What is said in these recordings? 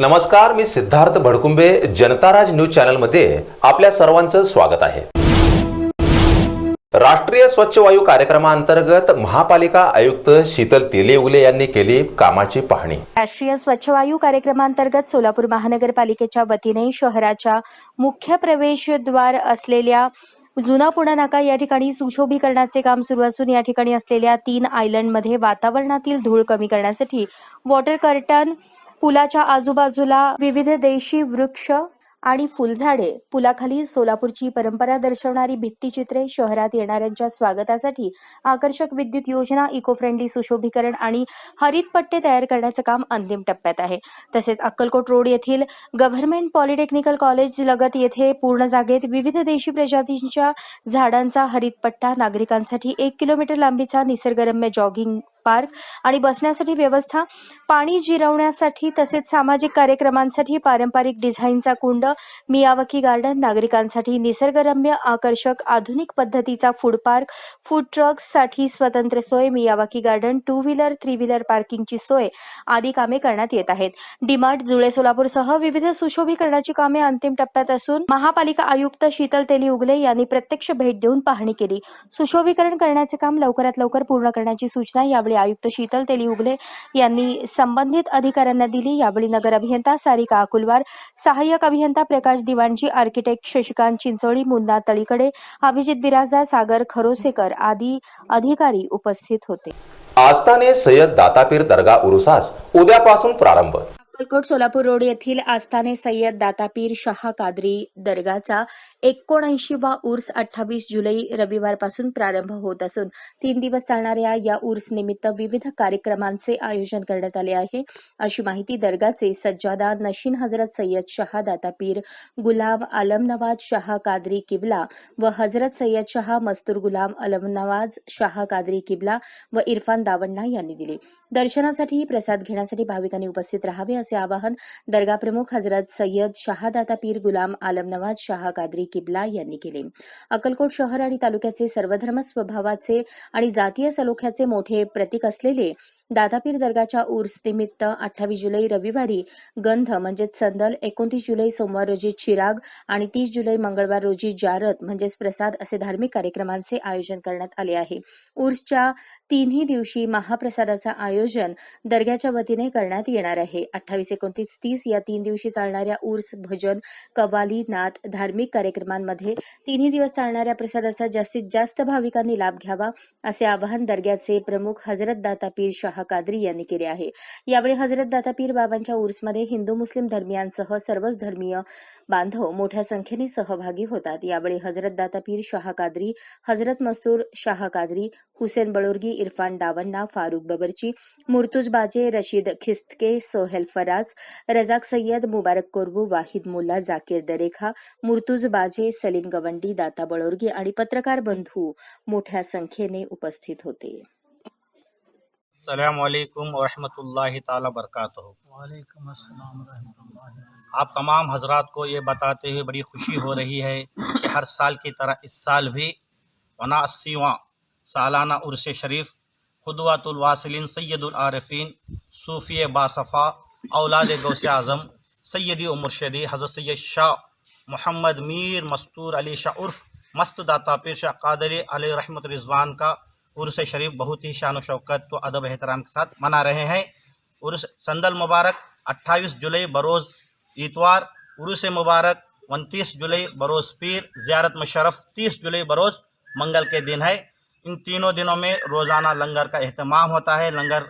नमस्कार मी सिद्धार्थ भडकुंबे जनताराज न्यूज चॅनलमध्ये आपल्या सर्वांचं स्वागत आहे. राष्ट्रीय स्वच्छ वायू कार्यक्रमाअंतर्गत महापालिका आयुक्त शीतल तेलेउगले यांनी केली कामाची पाहणी. राष्ट्रीय स्वच्छ वायू कार्यक्रमांतर्गत सोलापूर महानगरपालिकेच्या वतीने शहराच्या मुख्य प्रवेशद्वार असलेल्या जुना पुणा नाका या ठिकाणी सुशोभीकरणाचे काम सुरू असून या ठिकाणी असलेल्या तीन आयलंडमध्ये वातावरणातील धूळ कमी करण्यासाठी वॉटर कर्टन पुलाच्या आजूबाजूला विविध देशी वृक्ष आणि फुलझाडे. पुलाखाली सोलापूरची परंपरा दर्शवणारी भित्तीचित्रे शहरात येणाऱ्यांच्या स्वागतासाठी आकर्षक विद्युत योजना इको फ्रेंडली सुशोभीकरण आणि हरित पट्टे तयार करण्याचं काम अंतिम टप्प्यात आहे. तसेच अक्कलकोट रोड येथील गव्हर्नमेंट पॉलिटेक्निकल कॉलेज लगत येथे पूर्ण जागेत विविध देशी प्रजातींच्या झाडांचा हरित पट्टा नागरिकांसाठी एक किलोमीटर लांबीचा निसर्गरम्य जॉगिंग पार्क आणि बसण्यासाठी व्यवस्था पाणी जिरवण्यासाठी तसेच सामाजिक कार्यक्रमांसाठी पारंपरिक डिझाईनचा कुंड मियावकी गार्डन नागरिकांसाठी निसर्गरम्य आकर्षक आधुनिक पद्धतीचा फूड पार्क फूड ट्रक्ससाठी स्वतंत्र सोय Miyawaki garden two wheeler three wheeler पार्किंगची सोय आदी कामे करण्यात येत आहेत. डीमार्ट जुळे सोलापूरसह विविध सुशोभीकरणाची कामे अंतिम टप्प्यात असून महापालिका आयुक्त शीतल तेली उगले यांनी प्रत्यक्ष भेट देऊन पाहणी केली. सुशोभीकरण करण्याचे काम लवकरात लवकर पूर्ण करण्याची सूचना यावेळी यावेळी आयुक्त शीतल तेली उगले यांनी संबंधित अधिकाऱ्यांना दिली. यावेळी नगर अभियंता सारिका अकुलवार सहाय्यक अभियंता प्रकाश दिवाणजी आर्किटेक्ट शशिकांत चिंचोळी मुन्ना तळीकडे अभिजित बिराजदार सागर खरोसेकर आदी अधिकारी उपस्थित होते. आस्थाने सय्यद दातापीर दर्गा उरुसास उद्यापासून प्रारंभ अक्कलकोट सोलापूर रोड येथील आस्थाने सय्यद दातापीर शहा कादरी दर्गाचा एकोणऐंशीवा उर्स अठ्ठावीस जुलै रविवारपासून प्रारंभ होत असून तीन दिवस चालणाऱ्या या उर्स निमित्त विविध कार्यक्रमांचे आयोजन करण्यात आले आहे. अशी माहिती दर्गाचे सज्जादा नशीन हजरत सय्यद शहा दातापीर गुलाम आलम नवाज शहा कादरी किबला व हजरत सय्यद शहा मस्तूर गुलाम अलम नवाज शहा कादरी किबला व इरफान दावण्णा यांनी दिली. दर्शनासाठी प्रसाद घेण्यासाठी भाविकांनी उपस्थित राहावे असे आवाहन दर्गा प्रमुख हजरत सय्यद शहादाता पीर गुलाम आलम नवाज शाह कादरी किबला यांनी केले. अक्कलकोट शहर आणि तालुक्याचे सर्वधर्म स्वभावाचे आणि जातीय सलोख्याचे मोठे प्रतीक असलेले दादापीर दर्गाच्या उर्स निमित्त अठ्ठावीस जुलै रविवारी गंध म्हणजेच संदल एकोणतीस जुलै सोमवार रोजी चिराग आणि तीस जुलै मंगळवार रोजी जारत म्हणजेच प्रसाद असे धार्मिक कार्यक्रमांचे आयोजन करण्यात आले आहे. उर्सच्या तिन्ही दिवशी महाप्रसादाचं आयोजन दर्ग्याच्या वतीने करण्यात येणार आहे. अठ्ठावीस एकोणतीस तीस या तीन दिवशी चालणाऱ्या उर्स भजन कवाली नाथ धार्मिक कार्यक्रमांमध्ये तिन्ही दिवस चालणाऱ्या प्रसादाचा जास्तीत जास्त भाविकांनी लाभ घ्यावा असे आवाहन दर्ग्याचे प्रमुख हजरत दाता पीर शाह कादरी यांनी केले आहे. यावेळी हजरत दाता पीर बाबांच्या उर्समध्ये हिंदू मुस्लिम धर्मियांसह सर्वच धर्मीय बांधव मोठ्या संख्येने सहभागी होतात. यावेळी हजरत दाता पीर शाह कादरी हजरत मसूर शाह कादरी हुसेन बळोर्गी इरफान डावन्ना फारुख बबरची मुर्तुज बाजे रशीद खिस्तके सोहेल फराज रजाक सय्यद मुबारक कोरबू वाहिद मुल्ला जाकीर दरेखा मुर्तुज बाजे सलीम गवंडी दाता बळोर्गी आणि पत्रकार बंधू मोठ्या संख्येने उपस्थित होते. السلام علیکم ورحمۃ اللہ تعالی وبرکاتہ۔ وعلیکم السلام اللہ آپ تمام حضرات کو یہ بتاتے ہوئے بڑی خوشی ہو رہی ہے کہ ہر سال کی طرح اس سال بھی ونا اسیواں سالانہ عرس شریف خدوات الواصلین سید العارفین صوفی باصفا اولاد غوث اعظم سیدی و مرشدی حضرت سید شاہ محمد میر مستور علی شاہ عرف مست داتا پیر شاہ قادری علیہ رحمت رضوان کا उर्स शरीफ बहुत ही शान शौकत व अदब एहतराम के साथ मना रहे हैं उर्स संदल मुबारक 28 जुलाई बरोज़ इतवार उर्स मुबारक 29 जुलाई बरोज़ पीर ज़ियारत मुशरफ 30 जुलाई बरोज़ मंगल के दिन है इन तीनों दिनों में रोज़ाना लंगर का अहतमाम होता है लंगर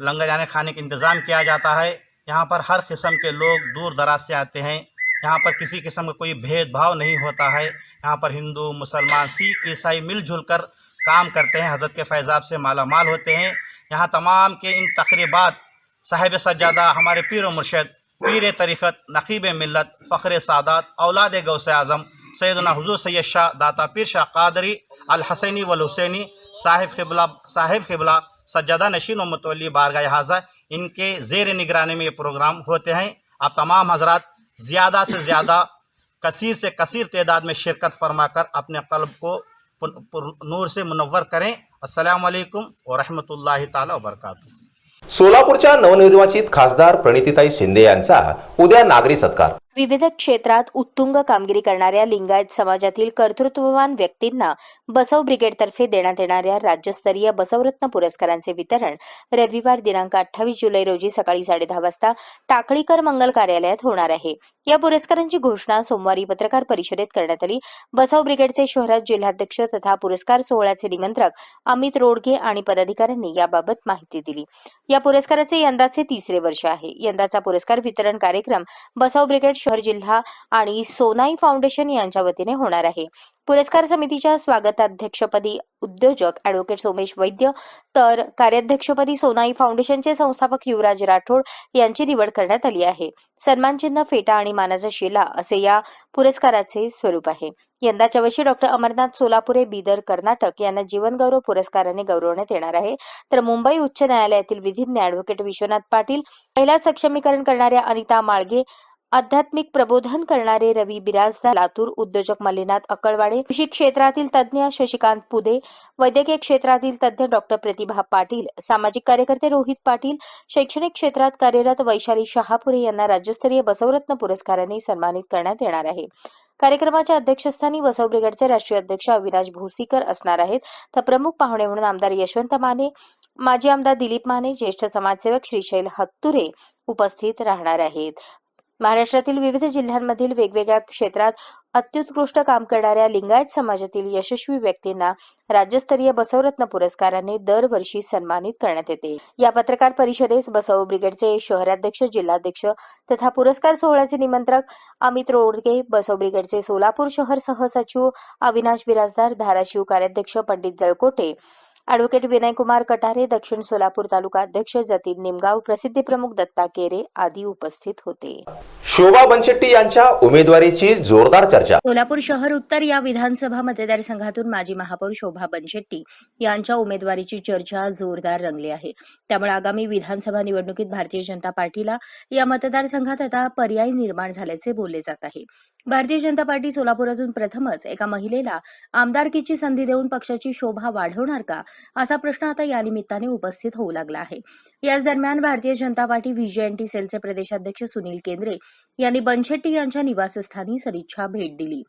लंगर यानी खाने का इंतज़ाम किया जाता है यहाँ पर हर किस्म के लोग दूर दराज से आते हैं यहाँ पर किसी किस्म का कोई भेदभाव नहीं होता है यहाँ पर हिंदू मुसलमान सिख ईसाई मिलजुल कर काम करते हैं हज़रत के फैज़ाब से माला माल होते हैं यहाँ तमाम के इन तकरीबात साहिब सज्जादा हमारे पीर व मुर्शद पीर तरीक़त नकीब मिलत फ़ख्र सादात औलाद गौस आज़म सैदना हुजूर सैयद शाह दाता पीर शाह कादरी अल हसैनी वल हुसैनी साहिब खिबला साहिब खिबला सज्जादा नशीन व मतवली बारगाह हाजा इनके ज़ेर निगरानी में ये प्रोग्राम होते हैं आप तमाम हजरात ज़्यादा से ज़्यादा कसीर से कसीर तादाद में शिरकत फरमा कर अपने कल्ब को पुर- पुर- नूर से मुनवर करें। असलकम वालेकुम व ताला व सोलापूरच्या नवनिर्वाचित खासदार प्रणितीताई शिंदे यांचा उद्या नागरी सत्कार। विविध क्षेत्रात उत्तुंग कामगिरी करणाऱ्या लिंगायत समाजातील कर्तृत्ववान व्यक्तींना बसव ब्रिगेडतर्फे देण्यात येणाऱ्या राज्यस्तरीय बसवरत्न पुरस्कारांचे वितरण रविवार दिनांक अठ्ठावीस जुलै रोजी सकाळी साडेदहा वाजता टाकळीकर मंगल कार्यालयात होणार आहे. या पुरस्कारांची घोषणा सोमवारी पत्रकार परिषदेत करण्यात आली. बसव ब्रिगेडचे शहरात जिल्हाध्यक्ष तथा पुरस्कार सोहळ्याचे निमंत्रक अमित रोडगे आणि पदाधिकाऱ्यांनी याबाबत माहिती दिली. या पुरस्काराचे यंदाचे तिसरे वर्ष आहे. यंदाचा पुरस्कार वितरण कार्यक्रम बसव ब्रिगेड शहर जिल्हा आणि सोनाई फाउंडेशन यांच्या वतीने होणार आहे. पुरस्कार समितीच्या स्वागताध्यक्षपदी उद्योजक अॅडव्होकेट सोमेश वैद्य तर कार्याध्यक्षपदी सोनाई फाउंडेशनचे संस्थापक युवराज राठोड यांची निवड करण्यात आली आहे. सन्मानचिन्ह फेटा आणि मानाचा शिला असे या पुरस्काराचे स्वरूप आहे. यंदाच्या वर्षी डॉक्टर अमरनाथ सोलापुरे बीदर कर्नाटक यांना जीवनगौरव पुरस्काराने गौरवण्यात येणार आहे. तर मुंबई उच्च न्यायालयातील विधिज्ञ अॅडव्होकेट विश्वनाथ पाटील महिला सक्षमीकरण करणाऱ्या अनिता माळगे आध्यात्मिक प्रबोधन करणारे रवी बिराजदार लातूर उद्योजक मल्लीनाथ अकळवाडे कृषी क्षेत्रातील तज्ज्ञ शशिकांत पुदे वैद्यकीय क्षेत्रातील तज्ज्ञ डॉक्टर प्रतिभा पाटील सामाजिक कार्यकर्ते रोहित पाटील शैक्षणिक क्षेत्रात कार्यरत वैशाली शहापुरे यांना राज्यस्तरीय बसवरत्न पुरस्काराने सन्मानित करण्यात येणार आहे. कार्यक्रमाच्या अध्यक्षस्थानी बसव ब्रिगेडचे राष्ट्रीय अध्यक्ष अविनाश भोसीकर असणार आहेत. तर प्रमुख पाहुणे म्हणून आमदार यशवंत माने माजी आमदार दिलीप माने ज्येष्ठ समाजसेवक श्रीशैल हत्तुरे उपस्थित राहणार आहेत. महाराष्ट्रातील विविध जिल्ह्यांमधील वेगवेगळ्या क्षेत्रात अत्युत्कृष्ट काम करणाऱ्या लिंगायत समाजातील यशस्वी व्यक्तींना राज्यस्तरीय बसवरत्न पुरस्काराने दरवर्षी सन्मानित करण्यात येते. या पत्रकार परिषदेस बसव ब्रिगेडचे शहराध्यक्ष जिल्हाध्यक्ष तथा पुरस्कार सोहळ्याचे निमंत्रक अमित रोडगे बसव ब्रिगेडचे सोलापूर शहर सहसचिव अविनाश बिराजदार धाराशिव कार्याध्यक्ष पंडित जळकोटे अॅडव्होकेट विनयकुमार कटारे दक्षिण सोलापूर तालुका अध्यक्ष जतीन निमगाव प्रसिद्धी प्रमुख दत्ता केरे आदी उपस्थित होते. शोभा बनशेट्टी यांच्या उमेदवारीची जोरदार चर्चा. सोलापूर शहर उत्तर या विधानसभा मतदारसंघातून माजी महापौर शोभा बनशेट्टी यांच्या उमेदवारीची चर्चा जोरदार रंगली आहे. त्यामुळे आगामी विधानसभा निवडणुकीत भारतीय जनता पार्टीला या मतदारसंघात आता पर्याय निर्माण झाल्याचे बोलले जात आहे. भारतीय जनता पार्टी सोलापुरातून प्रथमच एका महिलेला आमदारकीची संधी देऊन पक्षाची शोभा वाढवणार का असा प्रश्न आता या निमित्ताने उपस्थित होऊ लागला आहे. याच दरम्यान भारतीय जनता पार्टी व्हीजेएनटी सेलचे प्रदेशाध्यक्ष सुनील केंद्रे यांनी बनशेट्टी यांच्या निवासस्थानी सदिच्छा भेट दिली.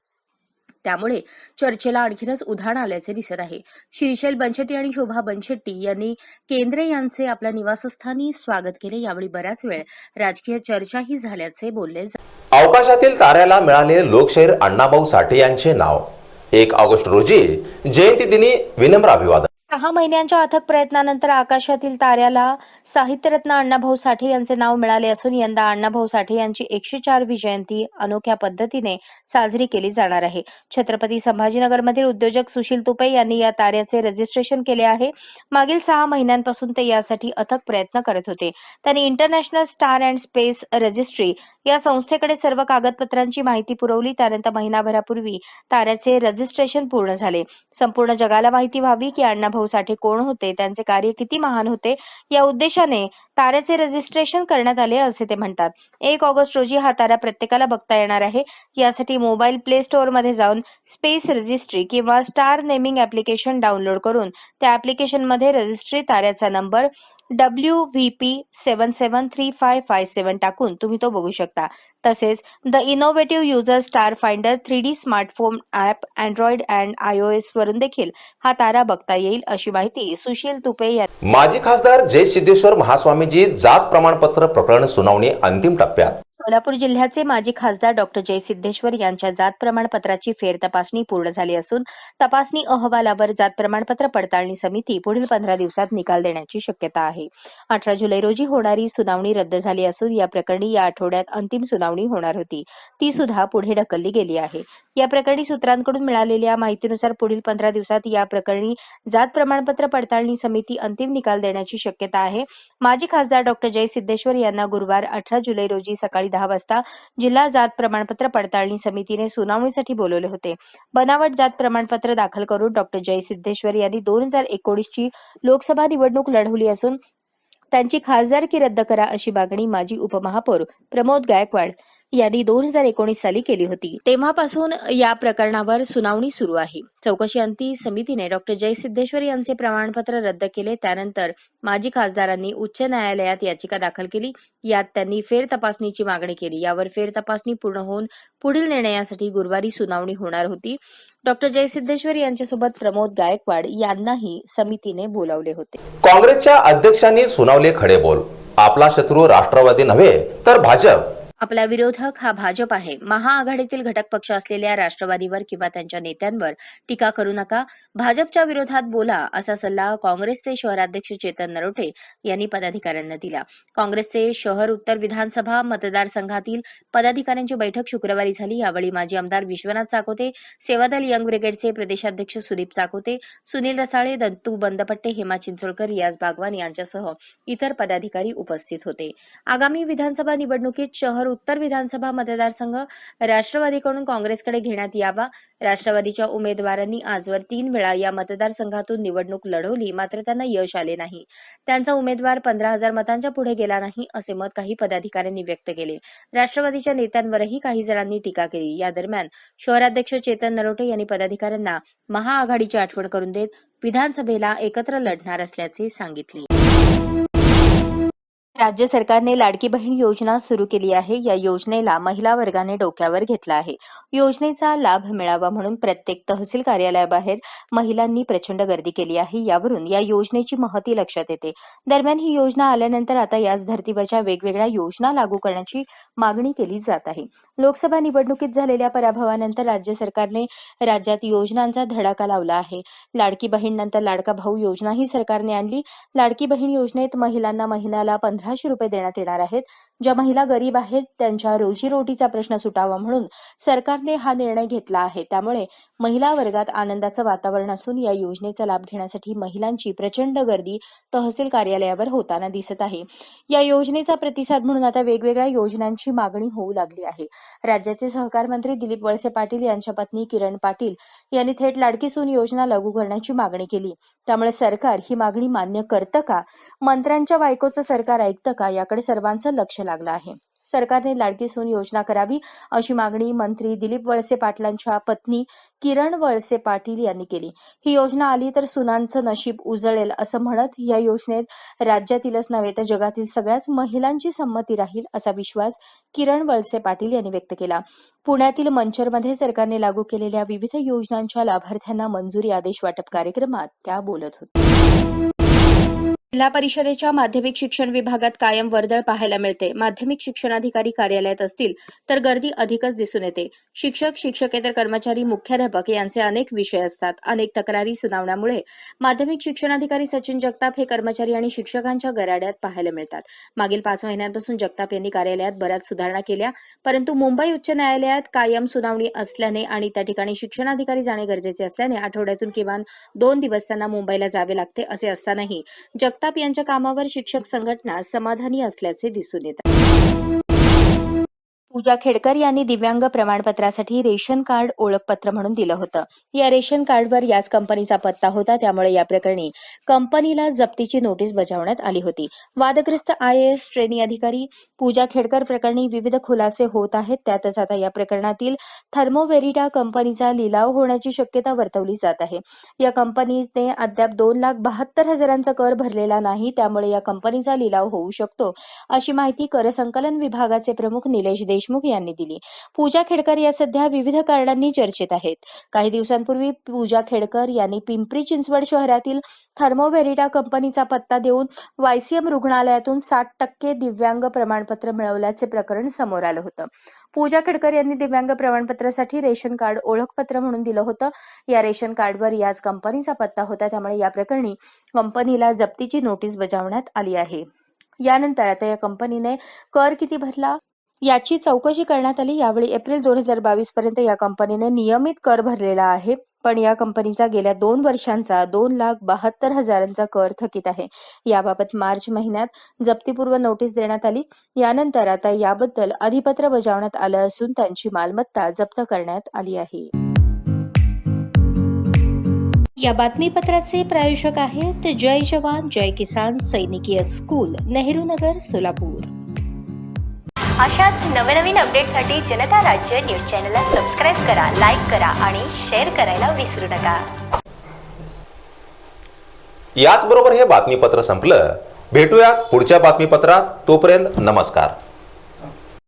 त्यामुळे चर्चेला आणखीनच उधाण आल्याचे दिसत आहे. श्रीशैल बनशेट्टी आणि शोभा बनशेट्टी यांनी केंद्रे यांचे आपल्या निवासस्थानी स्वागत केले. यावेळी बऱ्याच वेळ राजकीय चर्चाही झाल्याचे बोलले अवकाशातील ताऱ्याला मिळाले लोकशाहीर अण्णाभाऊ साठे यांचे नाव. एक ऑगस्ट रोजी जयंती दिनी विनम्र अभिवादन. सहा महिन्यांच्या अथक प्रयत्नानंतर आकाशातील ताऱ्याला साहित्यरत्न अण्णाभाऊ साठे यांचे नाव मिळाले असून यंदा अण्णाभाऊ साठे यांची एकशे चारवी जयंती अनोख्या पद्धतीने साजरी केली जाणार आहे. छत्रपती संभाजीनगरमधील उद्योजक सुशील तुपे यांनी या ताऱ्याचे रजिस्ट्रेशन केले आहे. मागील सहा महिन्यांपासून ते यासाठी अथक प्रयत्न करत होते. त्यांनी international star and space registry या संस्थेकडे सर्व कागदपत्रांची माहिती पुरवली. त्यानंतर महिनाभरापूर्वी ताऱ्याचे रजिस्ट्रेशन पूर्ण झाले. संपूर्ण जगाला माहिती व्हावी की भाऊ साठे कोण होते? त्यांचे कार्य किती महान होते? या उद्देशाने ताऱ्याचे रजिस्ट्रेशन करण्यात आले असे ते म्हणतात. एक ऑगस्ट रोजी हा तारा प्रत्येकाला बघता येणार आहे. यासाठी मोबाईल प्ले स्टोअरमध्ये जाऊन स्पेस रजिस्ट्री किंवा स्टार नेमिंग ऍप्लिकेशन डाउनलोड करून त्या ऍप्लिकेशनमध्ये registry ताऱ्याचा number W V P seven seven three five five seven टाकून तुम्ही तो बघू शकता. तसेच the innovative user star finder three D smartphone app Android and I O S वरून देखील हा तारा बघता येईल अशी माहिती सुशील तुपे यांनी माजी खासदार जय सिद्धेश्वर महास्वामीजी जात प्रमाणपत्र प्रकरण सुनावणी अंतिम टप्प्यात. सोलापूर जिल्ह्याचे माजी खासदार डॉक्टर जय सिद्धेश्वर यांच्या जात प्रमाणपत्राची फेर तपासणी पूर्ण झाली असून तपासणी अहवालावर जात प्रमाणपत्र पडताळणी समिती पुढील पंधरा दिवसात निकाल देण्याची शक्यता आहे. अठरा जुलै रोजी होणारी सुनावणी रद्द झाली असून या प्रकरणी या आठवड्यात अंतिम सुनावणी होणार होती. ती सुद्धा पुढे ढकलली गेली आहे. या प्रकरणी सूत्रांकडून मिळालेल्या माहितीनुसार पुढील पंधरा दिवसात या प्रकरणी जात प्रमाणपत्र पडताळणी समिती अंतिम निकाल देण्याची शक्यता आहे. माजी खासदार डॉक्टर जय सिद्धेश्वर यांना गुरुवार अठरा जुलै रोजी सकाळी दहा वाजता जिल्हा जात प्रमाणपत्र पडताळणी समितीने सुनावणीसाठी बोलवले होते. बनावट जात प्रमाणपत्र दाखल करून डॉक्टर जय सिद्धेश्वर यांनी दोन हजार एकोणीसची लोकसभा निवडणूक लढवली असून त्यांची खासदारकी रद्द करा अशी मागणी माजी उपमहापौर प्रमोद गायकवाड यांनी दोन हजार एकोणीस साली केली होती. तेव्हापासून या प्रकरणावर सुनावणी सुरू आहे. चौकशी अंती समितीने डॉक्टर जयसिद्धेश्वर यांचे प्रमाणपत्र रद्द केले. त्यानंतर माजी खासदारांनी उच्च न्यायालयात याचिका दाखल केली. यात त्यांनी फेर तपासणीची मागणी केली. यावर फेर तपासणी पूर्ण होऊन पुढील निर्णयासाठी गुरुवारी सुनावणी होणार होती. डॉक्टर जयसिद्धेश्वर यांच्यासोबत प्रमोद गायकवाड यांनाही समितीने बोलावले होते. काँग्रेसच्या अध्यक्षांनी सुनावले खडे बोल आपला शत्रू राष्ट्रवादी नव्हे तर भाजप. आपला विरोधक हा भाजप आहे. महाआघाडीतील घटक पक्ष असलेल्या राष्ट्रवादीवर किंवा त्यांच्या नेत्यांवर टीका करू नका. भाजपच्या विरोधात बोला असा सल्ला काँग्रेसचे शहराध्यक्ष चेतन नरोटे यांनी पदाधिकाऱ्यांना दिला. काँग्रेसचे शहर उत्तर विधानसभा मतदारसंघातील पदाधिकाऱ्यांची बैठक शुक्रवारी झाली. यावेळी माजी आमदार विश्वनाथ चाकोते सेवादल यंग ब्रिगेडचे प्रदेशाध्यक्ष सुदीप चाकोते सुनील रसाळे दत्तू बंदपट्टे हेमा चिंचोळकर रियाज बागवान यांच्यासह इतर पदाधिकारी उपस्थित होते. आगामी विधानसभा निवडणुकीत शहर उत्तर विधानसभा मतदारसंघ राष्ट्रवादीकडून काँग्रेसकडे घेण्यात यावा. राष्ट्रवादीच्या उमेदवारांनी आजवर तीन वेळा या मतदारसंघातून निवडणूक लढवली मात्र त्यांना यश आले नाही. त्यांचा उमेदवार पंधरा हजार मतांच्या पुढे गेला नाही असे मत काही पदाधिकाऱ्यांनी व्यक्त केले. राष्ट्रवादीच्या नेत्यांवरही काही जणांनी टीका केली. या दरम्यान शहराध्यक्ष चेतन नरोटे यांनी पदाधिकाऱ्यांना महाआघाडीची आठवण करून देत विधानसभेला एकत्र लढणार असल्याचे सांगितले. राज्य सरकारने लाडकी बहीण योजना सुरू केली आहे. या योजनेला महिला वर्गाने डोक्यावर घेतला आहे. योजनेचा लाभ मिळावा म्हणून प्रत्येक तहसील कार्यालयाबाहेर महिलांनी प्रचंड गर्दी केली आहे. यावरून या योजनेची महती लक्षात येते. दरम्यान ही योजना आल्यानंतर आता याच धर्तीवरच्या वेगवेगळ्या योजना लागू करण्याची मागणी केली जात आहे. लोकसभा निवडणुकीत झालेल्या पराभवानंतर राज्य सरकारने राज्यात योजनांचा धडाका लावला आहे. लाडकी बहीण नंतर लाडका भाऊ योजनाही सरकारने आणली. लाडकी बहीण योजनेत महिलांना महिन्याला अठराशे रुपये देण्यात येणार आहेत. ज्या महिला गरीब आहेत त्यांच्या रोजीरोटीचा प्रश्न सुटावा म्हणून सरकारने हा निर्णय घेतला आहे. त्यामुळे महिला वर्गात आनंदाचं वातावरण असून या योजनेचा लाभ घेण्यासाठी महिलांची प्रचंड गर्दी तहसील कार्यालयावर होताना दिसत आहे. या योजनेचा प्रतिसाद म्हणून आता वेगवेगळ्या योजनांची मागणी होऊ लागली आहे. राज्याचे सहकार मंत्री दिलीप वळसे पाटील यांच्या पत्नी किरण पाटील यांनी थेट लाडकी सून योजना लागू करण्याची मागणी केली. त्यामुळे सरकार ही मागणी मान्य करतं का? मंत्र्यांच्या बायकोचं सरकार ऐकतं का? याकडे सर्वांचं लक्ष लागलं आहे. सरकारने लाडकी सून योजना करावी अशी मागणी मंत्री दिलीप वळसे पाटलांच्या पत्नी किरण वळसे पाटील यांनी केली. ही योजना आली तर सुनांचं नशीब उजळेल असं म्हणत या योजनेत राज्यातीलच नव्हे तर जगातील सगळ्याच महिलांची संमती राहील असा विश्वास किरण वळसे पाटील यांनी व्यक्त केला. पुण्यातील मंचरमध्ये सरकारने लागू केलेल्या विविध योजनांच्या लाभार्थ्यांना मंजुरी आदेश वाटप कार्यक्रमात त्या बोलत होत्या. जिल्हा परिषदेच्या माध्यमिक शिक्षण विभागात कायम वर्दळ पाहायला मिळते. माध्यमिक शिक्षणाधिकारी कार्यालयात असतील तर गर्दी अधिकच दिसून येते. शिक्षक शिक्षकेतर कर्मचारी मुख्याध्यापक यांचे अनेक विषय असतात. अनेक तक्रारी सुनावण्यामुळे माध्यमिक शिक्षणाधिकारी सचिन जगताप हे कर्मचारी आणि शिक्षकांच्या गराड्यात पाहायला मिळतात. मागील पाच महिन्यांपासून जगताप यांनी कार्यालयात बऱ्याच सुधारणा केल्या परंतु मुंबई उच्च न्यायालयात कायम सुनावणी असल्याने आणि त्या ठिकाणी शिक्षणाधिकारी जाणे गरजेचे असल्याने आठवड्यातून किमान दोन दिवस त्यांना मुंबईला जावे लागते असे असतानाही जगताप यांच्या कामावर शिक्षक संघटना समाधानी असल्याचे दिसून येत आहे. पूजा खेडकर यांनी दिव्यांग प्रमाणपत्रासाठी रेशन कार्ड ओळखपत्र म्हणून दिलं होतं. या रेशन कार्डवर याच कंपनीचा पत्ता होता त्यामुळे या प्रकरणी कंपनीला जप्तीची नोटीस बजावण्यात आली होती. वादग्रस्त आय एस ट्रेनी अधिकारी पूजा खेडकर प्रकरणी विविध खुलासे होत आहेत. त्यातच आता या प्रकरणातील थर्मोवेरिटा कंपनीचा लिलाव होण्याची शक्यता वर्तवली जात आहे. या कंपनीने अद्याप दोन लाख बहात्तर हजारांचा कर भरलेला नाही त्यामुळे या कंपनीचा लिलाव होऊ शकतो अशी माहिती कर संकलन विभागाचे प्रमुख निलेश देश देशमुख यांनी दिली. पूजा खेडकर या सध्या विविध कारणांनी चर्चेत आहेत. काही दिवसांपूर्वी पूजा खेडकर यांनी पिंपरी चिंचवड शहरातील थर्मोव्हेरिटा कंपनीचा पत्ता देऊन वायसीएम रुग्णालयातून साठ टक्के दिव्यांग प्रमाणपत्र मिळवल्याचे प्रकरण समोर आलं होतं. पूजा खेडकर यांनी दिव्यांग प्रमाणपत्रासाठी रेशन कार्ड ओळखपत्र म्हणून दिलं होतं. या रेशन कार्डवर याच कंपनीचा पत्ता होता. त्यामुळे या प्रकरणी कंपनीला जप्तीची नोटीस बजावण्यात आली आहे. यानंतर आता या कंपनीने कर किती भरला? याची चौकशी करण्यात आली. यावेळी एप्रिल दोन हजार बावीस पर्यंत या कंपनीने नियमित कर भरलेला आहे. पण या कंपनीचा गेल्या दोन वर्षांचा दोन लाख बहात्तर हजारांचा कर थकीत आहे. याबाबत मार्च महिन्यात जप्तीपूर्व नोटीस देण्यात आली. यानंतर आता याबद्दल अधिपत्र बजावण्यात आलं असून त्यांची मालमत्ता जप्त करण्यात आली आहे. या बातमीपत्राचे प्रायोजक आहेत जय जवान जय किसान सैनिकीय स्कूल नेहरू नगर सोलापूर. अशाच नवनवीन अपडेटसाठी जनता राज्य न्यूज चॅनलला सबस्क्राईब करा लाईक करा आणि शेअर करायला विसरू नका. याचबरोबर हे बातमीपत्र संपलं. भेटूयात पुढच्या बातमीपत्रात. तोपर्यंत नमस्कार.